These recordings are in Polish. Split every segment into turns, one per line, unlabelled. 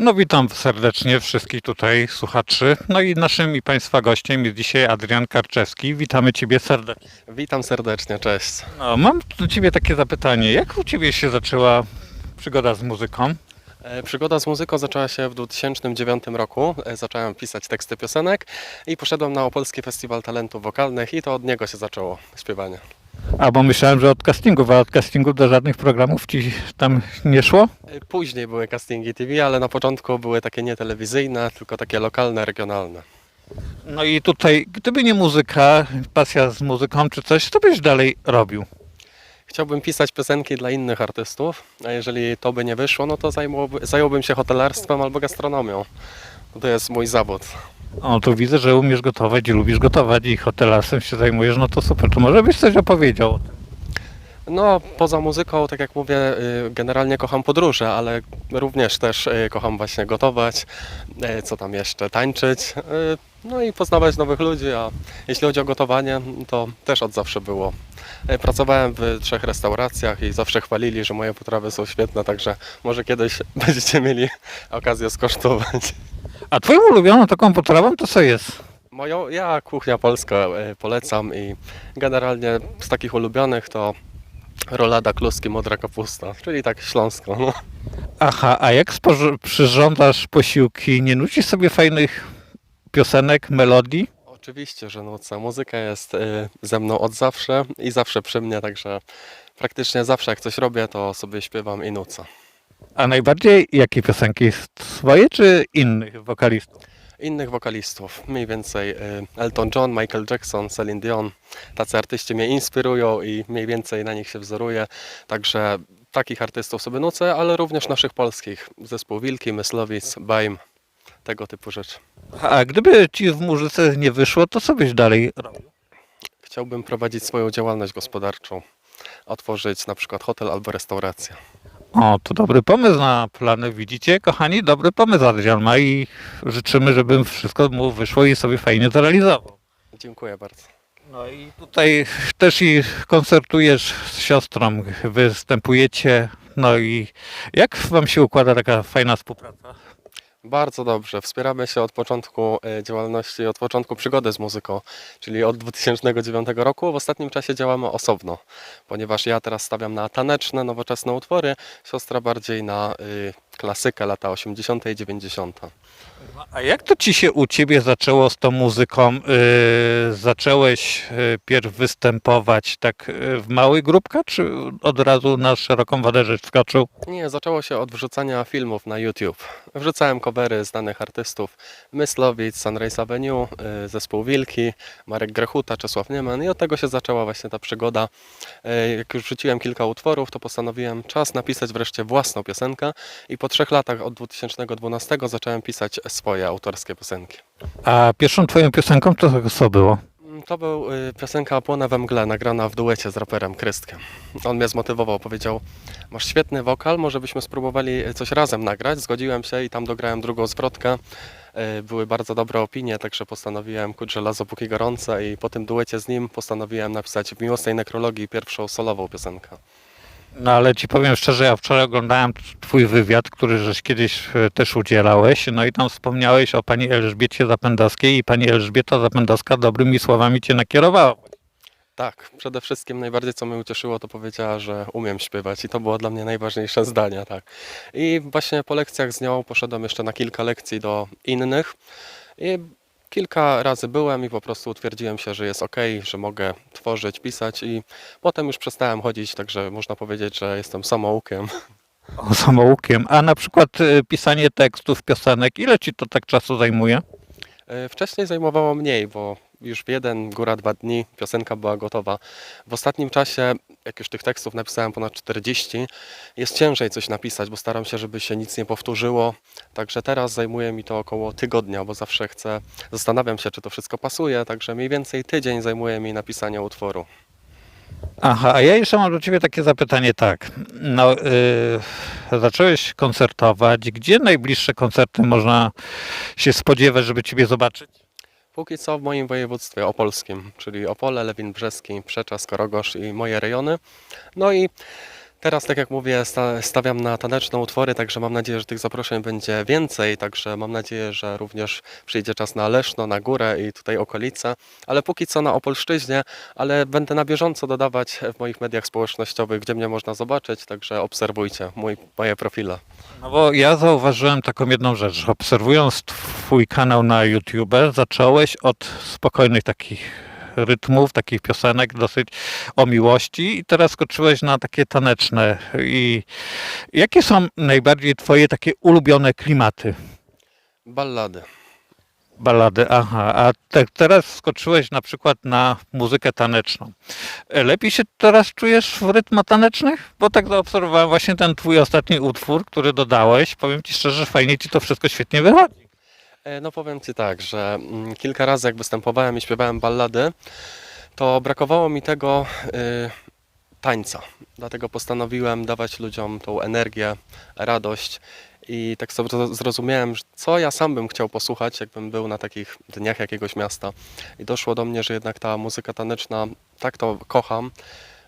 No witam serdecznie wszystkich tutaj słuchaczy. No i naszym i Państwa gościem jest dzisiaj Adrian Karczewski. Witamy Ciebie serdecznie.
Witam serdecznie, cześć.
No, mam do Ciebie takie zapytanie. Jak u Ciebie się zaczęła przygoda z muzyką?
E, Przygoda z muzyką zaczęła się w 2009 roku. E, Zacząłem pisać teksty piosenek i poszedłem na Opolski Festiwal Talentów Wokalnych i to od niego się zaczęło śpiewanie.
A bo myślałem, że od castingów, a od castingów do żadnych programów Ci tam nie szło?
E, Później były castingi TV, ale na początku były takie nie telewizyjne, tylko takie lokalne, regionalne.
No i tutaj, gdyby nie muzyka, pasja z muzyką czy coś, to byś dalej robił.
Chciałbym pisać piosenki dla innych artystów, a jeżeli to by nie wyszło, no to zajmołby, zająłbym się hotelarstwem albo gastronomią. To jest mój zawód.
O, tu widzę, że umiesz gotować i lubisz gotować i hotelarstwem się zajmujesz, no to super. To może byś coś opowiedział?
No, poza muzyką, tak jak mówię, y, generalnie kocham podróże, ale również też y, kocham właśnie gotować, y, co tam jeszcze, tańczyć, no i poznawać nowych ludzi, a jeśli chodzi o gotowanie, to też od zawsze było. Y, Pracowałem w trzech restauracjach i zawsze chwalili, że moje potrawy są świetne, także może kiedyś będziecie mieli okazję skosztować.
A Twoją ulubioną taką potrawą to co jest?
Moją, ja kuchnia polska y, polecam i generalnie z takich ulubionych to rolada kluski modra kapusta, czyli tak śląsko. No.
Aha, a jak przyrządzasz posiłki, nie nucisz sobie fajnych piosenek, melodii?
Oczywiście, że nucę. Muzyka jest y, ze mną od zawsze i zawsze przy mnie, także praktycznie zawsze jak coś robię, to sobie śpiewam i nucę.
A najbardziej jakie piosenki? Swoje czy innych wokalistów?
Innych wokalistów, mniej więcej y, Elton John, Michael Jackson, Celine Dion, tacy artyści mnie inspirują i mniej więcej na nich się wzoruję, także takich artystów sobie nucę, ale również naszych polskich, zespół Wilki, Myslowic, Baim, tego typu rzeczy.
A gdyby ci w muzyce nie wyszło, to co byś dalej robił?
Chciałbym prowadzić swoją działalność gospodarczą, otworzyć na przykład hotel albo restaurację.
O, to dobry pomysł na plany. Widzicie, kochani, dobry pomysł Adrian ma i życzymy, żeby wszystko mu wyszło i sobie fajnie zrealizował.
Dziękuję bardzo.
No i tutaj też i koncertujesz z siostrą, występujecie. No i jak wam się układa taka fajna współpraca?
Bardzo dobrze. Wspieramy się od początku e, działalności, od początku przygody z muzyką, czyli od 2009 roku. W ostatnim czasie działamy osobno, ponieważ ja teraz stawiam na taneczne, nowoczesne utwory, siostra bardziej na y, klasykę lata 80. i 90.
A jak to ci się u ciebie zaczęło z tą muzyką? Yy, zacząłeś yy, pierw występować tak yy, w małych grupkach, czy od razu na szeroką wadę żeś wskoczył?
Nie, zaczęło się od wrzucania filmów na YouTube. Wrzucałem covery znanych artystów Myslowic, Sunrise Avenue, y, zespół Wilki, Marek Grechuta, Czesław Nieman i od tego się zaczęła właśnie ta przygoda. Y, Jak już wrzuciłem kilka utworów, to postanowiłem czas napisać wreszcie własną piosenkę i po trzech latach od 2012 zacząłem pisać swoje autorskie piosenki.
A pierwszą twoją piosenką to co było?
Mm, To był y, piosenka Płonę we mgle, nagrana w duecie z raperem Krystkiem. On mnie zmotywował, powiedział, masz świetny wokal, może byśmy spróbowali coś razem nagrać. Zgodziłem się i tam dograłem drugą zwrotkę. Y, Były bardzo dobre opinie, także postanowiłem kuć żelazo póki gorące i po tym duecie z nim postanowiłem napisać w miłosnej nekrologii pierwszą solową piosenkę.
No ale ci powiem szczerze, ja wczoraj oglądałem twój wywiad, który żeś kiedyś e, też udzielałeś, no i tam wspomniałeś o pani Elżbiecie Zapędowskiej i pani Elżbieta Zapędowska dobrymi słowami cię nakierowała.
Tak, przede wszystkim najbardziej co mnie ucieszyło, to powiedziała, że umiem śpiewać i to było dla mnie najważniejsze zdanie, tak. I właśnie po lekcjach z nią poszedłem jeszcze na kilka lekcji do innych i kilka razy byłem i po prostu utwierdziłem się, że jest ok, że mogę tworzyć, pisać i potem już przestałem chodzić, także można powiedzieć, że jestem samoukiem.
O, samoukiem. A na przykład e, pisanie tekstów, piosenek, ile ci to tak czasu zajmuje?
E, Wcześniej zajmowało mniej, bo już w jeden, góra dwa dni piosenka była gotowa. W ostatnim czasie, jak już tych tekstów napisałem ponad 40, jest ciężej coś napisać, bo staram się, żeby się nic nie powtórzyło. Także teraz zajmuje mi to około tygodnia, bo zawsze chcę, zastanawiam się, czy to wszystko pasuje, także mniej więcej tydzień zajmuje mi napisanie utworu.
Aha, a ja jeszcze mam do ciebie takie zapytanie tak. No, yy, zacząłeś koncertować. Gdzie najbliższe koncerty można się spodziewać, żeby ciebie zobaczyć?
Póki co w moim województwie opolskim, czyli Opole, Lewin Brzeski, Przeczas, Korogosz i moje rejony. No i Teraz, tak jak mówię, sta- stawiam na taneczne utwory, także mam nadzieję, że tych zaproszeń będzie więcej, także mam nadzieję, że również przyjdzie czas na Leszno, na górę i tutaj okolice, ale póki co na Opolszczyźnie, ale będę na bieżąco dodawać w moich mediach społecznościowych, gdzie mnie można zobaczyć, także obserwujcie mój, moje profile.
No bo ja zauważyłem taką jedną rzecz. Obserwując twój kanał na YouTube, zacząłeś od spokojnych takich rytmów, takich piosenek dosyć o miłości i teraz skoczyłeś na takie taneczne. I jakie są najbardziej twoje takie ulubione klimaty?
Ballady.
Ballady, aha, a te, teraz skoczyłeś na przykład na muzykę taneczną. Lepiej się teraz czujesz w rytmach tanecznych? Bo tak zaobserwowałem właśnie ten twój ostatni utwór, który dodałeś. Powiem ci szczerze, fajnie ci to wszystko świetnie wychodzi.
E, No powiem Ci tak, że mm, kilka razy jak występowałem i śpiewałem ballady, to brakowało mi tego y, tańca. Dlatego postanowiłem dawać ludziom tą energię, radość i tak sobie zro- zrozumiałem, co ja sam bym chciał posłuchać, jakbym był na takich dniach jakiegoś miasta. I doszło do mnie, że jednak ta muzyka taneczna, tak to kocham.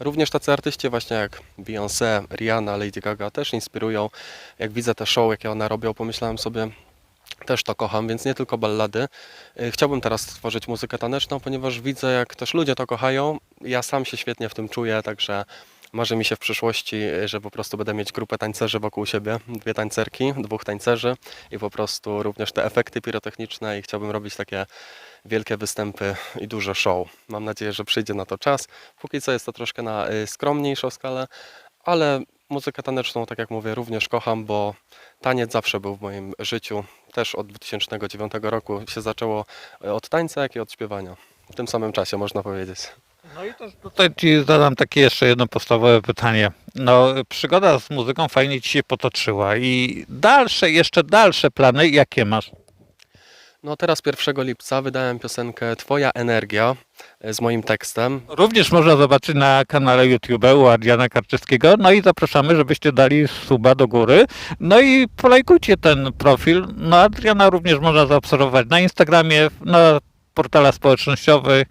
Również tacy artyści właśnie jak Beyoncé, Rihanna, Lady Gaga też inspirują. Jak widzę te show, jakie one robią, pomyślałem sobie, też to kocham, więc nie tylko ballady. Y, Chciałbym teraz stworzyć muzykę taneczną, ponieważ widzę, jak też ludzie to kochają. Ja sam się świetnie w tym czuję, także marzy mi się w przyszłości, y, że po prostu będę mieć grupę tańcerzy wokół siebie, dwie tańcerki, dwóch tańcerzy i po prostu również te efekty pirotechniczne i chciałbym robić takie wielkie występy i duże show. Mam nadzieję, że przyjdzie na to czas. Póki co jest to troszkę na y, skromniejszą skalę, ale muzykę taneczną, tak jak mówię, również kocham, bo taniec zawsze był w moim życiu. Też od 2009 roku się zaczęło e, od tańca, jak i od śpiewania. W tym samym czasie, można powiedzieć.
No i też tutaj ci zadam takie jeszcze jedno podstawowe pytanie. No, przygoda z muzyką fajnie ci się potoczyła i dalsze, jeszcze dalsze plany, jakie masz?
No teraz 1 lipca wydałem piosenkę Twoja energia e, z moim tekstem.
Również można zobaczyć na kanale YouTube u Adriana Karczewskiego. No i zapraszamy, żebyście dali suba do góry. No i polajkujcie ten profil. No Adriana również można zaobserwować na Instagramie, na portalach społecznościowych.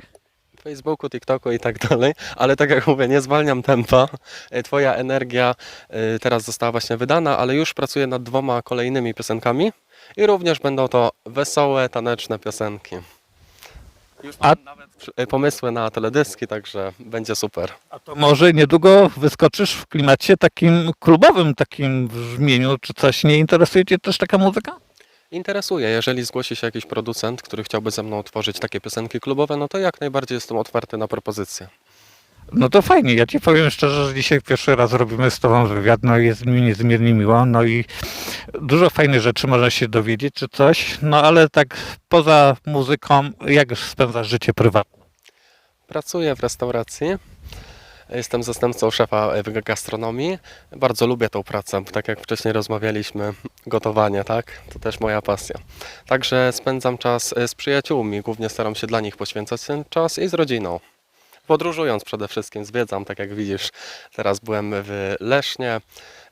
Facebooku, TikToku i tak dalej, ale tak jak mówię, nie zwalniam tempa. E, Twoja energia e, teraz została właśnie wydana, ale już pracuję nad dwoma kolejnymi piosenkami i również będą to wesołe, taneczne piosenki. Już
A-
mam nawet przy- e, pomysły na teledyski, także będzie super.
A to może niedługo wyskoczysz w klimacie takim klubowym, takim brzmieniu, czy coś. Nie interesuje cię też taka muzyka?
Interesuje, jeżeli zgłosi się jakiś producent, który chciałby ze mną tworzyć takie piosenki klubowe, no to jak najbardziej jestem otwarty na propozycje.
No to fajnie. Ja ci powiem szczerze, że dzisiaj pierwszy raz robimy z tobą wywiad, no i jest mi niezmiernie miło, no i dużo fajnych rzeczy można się dowiedzieć czy coś, no ale tak poza muzyką, jak spędzasz życie prywatne?
Pracuję w restauracji. Jestem zastępcą szefa w gastronomii. Bardzo lubię tą pracę. Tak jak wcześniej rozmawialiśmy, gotowanie, tak? To też moja pasja. Także spędzam czas e, z przyjaciółmi. Głównie staram się dla nich poświęcać ten czas i z rodziną. Podróżując przede wszystkim, zwiedzam, tak jak widzisz. Teraz byłem w Lesznie.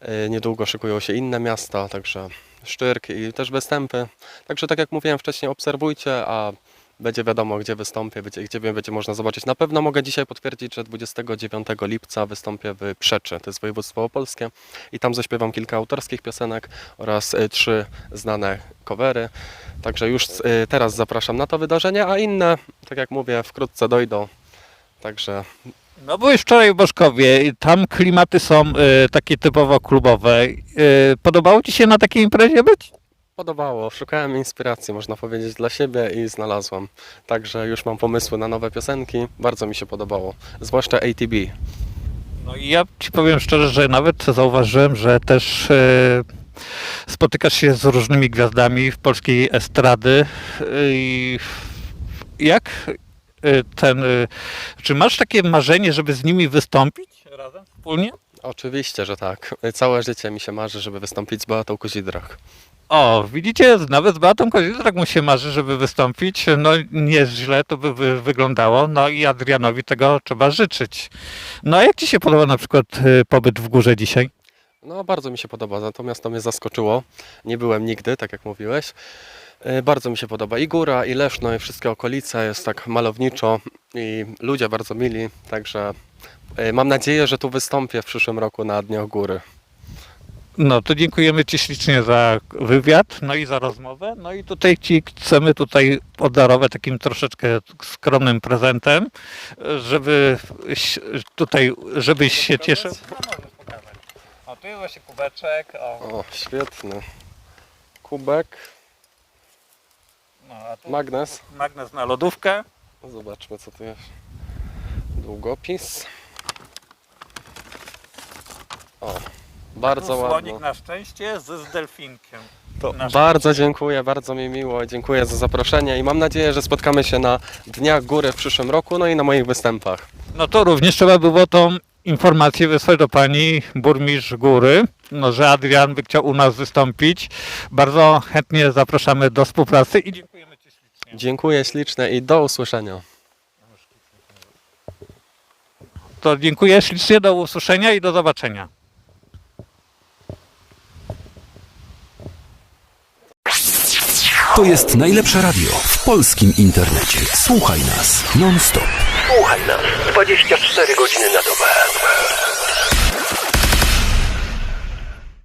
E, Niedługo szykują się inne miasta, także Szczyrk i też występy. Także tak jak mówiłem wcześniej, obserwujcie, a będzie wiadomo, gdzie wystąpię, gdzie mnie będzie można zobaczyć. Na pewno mogę dzisiaj potwierdzić, że 29 lipca wystąpię w Przeczy, to jest województwo opolskie i tam zaśpiewam kilka autorskich piosenek oraz y, trzy znane covery. Także już y, teraz zapraszam na to wydarzenie, a inne, tak jak mówię, wkrótce dojdą. Także
No byłeś wczoraj w Boszkowie i tam klimaty są y, takie typowo klubowe. Y, podobało ci się na takiej imprezie być?
Podobało, szukałem inspiracji, można powiedzieć, dla siebie i znalazłem. Także już mam pomysły na nowe piosenki, bardzo mi się podobało, zwłaszcza ATB.
No i ja ci powiem szczerze, że nawet zauważyłem, że też e, spotykasz się z różnymi gwiazdami w polskiej estrady. I jak e, ten, e, czy masz takie marzenie, żeby z nimi wystąpić razem wspólnie?
Oczywiście, że tak. Całe życie mi się marzy, żeby wystąpić z Beatą Kuzidrach.
O, widzicie, nawet z Beatą Kozidrak mu się marzy, żeby wystąpić. No nieźle to by wy- wyglądało. No i Adrianowi tego trzeba życzyć. No a jak ci się podoba na przykład e, pobyt w górze dzisiaj?
No, bardzo mi się podoba, natomiast to mnie zaskoczyło. Nie byłem nigdy, tak jak mówiłeś. E, Bardzo mi się podoba i góra, i Leszno, i wszystkie okolice. Jest tak malowniczo i ludzie bardzo mili, także Y, Mam nadzieję, że tu wystąpię w przyszłym roku na Dniach Góry.
No to dziękujemy Ci ślicznie za wywiad, no i za rozmowę. No i tutaj Ci chcemy tutaj podarować takim troszeczkę skromnym prezentem, żeby tutaj, żebyś się cieszył. O, tu jest właśnie kubeczek. O,
O, świetny. Kubek,
no, a tu
magnes.
magnes na lodówkę.
Zobaczmy, co tu jest. Długopis. O, bardzo
Słonik
ładny.
na szczęście z, z delfinkiem.
To bardzo dziękuję, bardzo mi miło. Dziękuję za zaproszenie i mam nadzieję, że spotkamy się na Dniach Góry w przyszłym roku, no i na moich występach.
No to również trzeba było tą informację wysłać do pani burmistrz góry, no, że Adrian by chciał u nas wystąpić. Bardzo chętnie zapraszamy do współpracy i dziękujemy Ci ślicznie.
Dziękuję ślicznie i do usłyszenia.
To dziękuję ślicznie, do usłyszenia i do zobaczenia.
To jest najlepsze radio w polskim internecie. Słuchaj nas non stop.
Słuchaj nas 24 godziny na dobę.